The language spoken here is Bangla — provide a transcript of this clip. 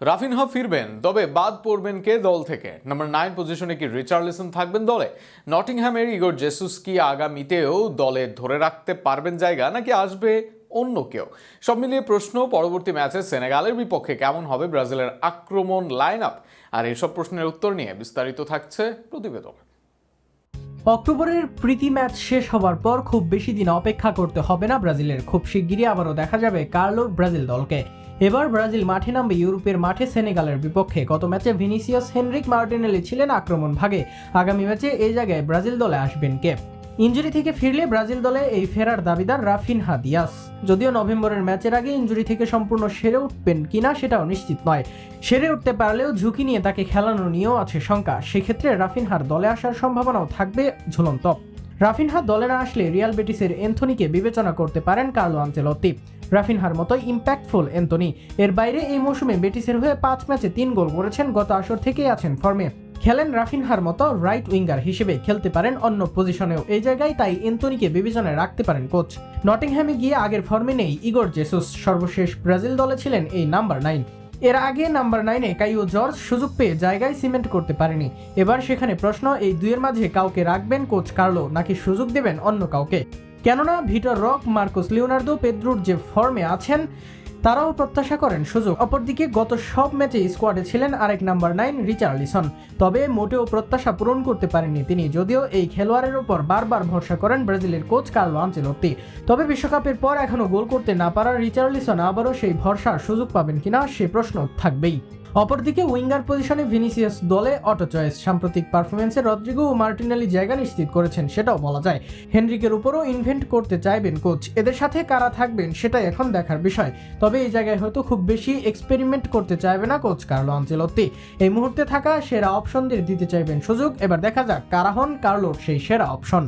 রাফিনহা ফিরবেন, তবে বাদ পড়বেন কে দল থেকে? নাম্বার নাইন পজিশনে কি রিচার্লিসন থাকবেন দলে? নটিংহ্যামের ইগোর জেসুস কি আগামীতেও দলে ধরে রাখতে পারবেন জায়গা, নাকি আসবে অন্য কেউ? সব মিলিয়ে প্রশ্ন, পরবর্তী ম্যাচে সেনেগালের বিপক্ষে কেমন হবে ব্রাজিলের আক্রমণ লাইন আপ আর এসব প্রশ্নের উত্তর নিয়ে বিস্তারিত থাকছে প্রতিবেদন। অক্টোবরের প্রীতি ম্যাচ শেষ হওয়ার পর খুব বেশি দিন অপেক্ষা করতে হবে না ব্রাজিলের। খুব শিগগিরই আবারও দেখা যাবে কার্লোর ব্রাজিল দলকে। এবার ব্রাজিল মাঠে নামবে ইউরোপের মাঠে সেনেগালের বিপক্ষে। গত ম্যাচে ভিনিসিয়াস হেনরিক মার্টিনেলি ছিলেন আক্রমণ ভাগে। আগামী ম্যাচে এই জায়গায় ব্রাজিল দলে আসবেন কে? ইঞ্জুরি থেকে ফিরলে ব্রাজিল দলে এই ফেরার দাবিদার রাফিনহা দিয়াস। যদিও নভেম্বরের ম্যাচের আগে ইঞ্জুরি থেকে সম্পূর্ণ সেরে উঠবেন কিনা সেটাও নিশ্চিত নয়। সেরে উঠতে পারলেও ঝুঁকি নিয়ে তাকে খেলানো নিয়েও আছে শঙ্কা। সেক্ষেত্রে রাফিনহার দলে আসার সম্ভাবনাও থাকবে ঝুলন্ত। রাফিনহা দলে না আসলে রিয়াল বেটিসের এন্থনিকে বিবেচনা করতে পারেন কার্লো আঞ্চেলত্তি রাফিনহার মতো ইম্প্যাক্টফুল এন্থনি এর বাইরে এই মৌসুমে বেটিসের হয়ে পাঁচ ম্যাচে তিন গোল করেছেন গত আসর থেকেই আছেন ফর্মে। খেলেন রাফিনহার মতো রাইট উইঙ্গার হিসেবে খেলতে পারেন অন্য পজিশনেও এই জায়গায় তাই এন্থনিকে বিবেচনায় রাখতে পারেন কোচ নটিংহ্যামে গিয়ে আগের ফর্মে নেই ইগোর জেসুস। সর্বশেষ ব্রাজিল দলে ছিলেন এই নাম্বার নাইন এর আগে নাম্বার নাইনে কাইও জর্জ সুযোগ পেয়ে জায়গায় সিমেন্ট করতে পারেনি। এবার সেখানে প্রশ্ন, এই দুইয়ের মাঝে কাউকে রাখবেন কোচ কার্লো নাকি সুযোগ দেবেন অন্য কাউকে? কেননা ভিটার রক, মার্কোস লিওনার্দো, পেদ্রুর যে ফর্মে আছেন তারাও প্রত্যাশা করেন সুযোগ। অপরদিকে গত সব ম্যাচে স্কোয়াডে ছিলেন আরেক নাম্বার নাইন রিচার্লিসন। তবে মোটেও প্রত্যাশা পূরণ করতে পারেননি তিনি, যদিও এই খেলোয়াড়ের ওপর বারবার ভরসা করেন ব্রাজিলের কোচ কার্লো আঞ্চেলত্তি তবে বিশ্বকাপের পর এখনও গোল করতে না পারার রিচার্লিসন আবারও সেই ভরসার সুযোগ পাবেন কিনা সে প্রশ্ন থাকবেই। অপরদিকে উইঙ্গার পজিশনে ভিনিসিয়াস দলে অটো চয়েস। সাম্প্রতিক পারফরমেন্সে রদ্রিগো ও মার্টিনালি জায়গা নিশ্চিত করেছেন, সেটাও বলা যায়। হেনরিকের উপরও ইনভেন্ট করতে চাইবেন কোচ এদের সাথে কারা থাকবেন সেটাই এখন দেখার বিষয়। তবে এই জায়গায় হয়তো খুব বেশি এক্সপেরিমেন্ট করতে চাইবে না কোচ কার্লো আঞ্চেলত্তি। এই মুহূর্তে থাকা সেরা অপশনদের দিতে চাইবেন সুযোগ। এবার দেখা যাক কারা হন কার্লোর সেই সেরা অপশন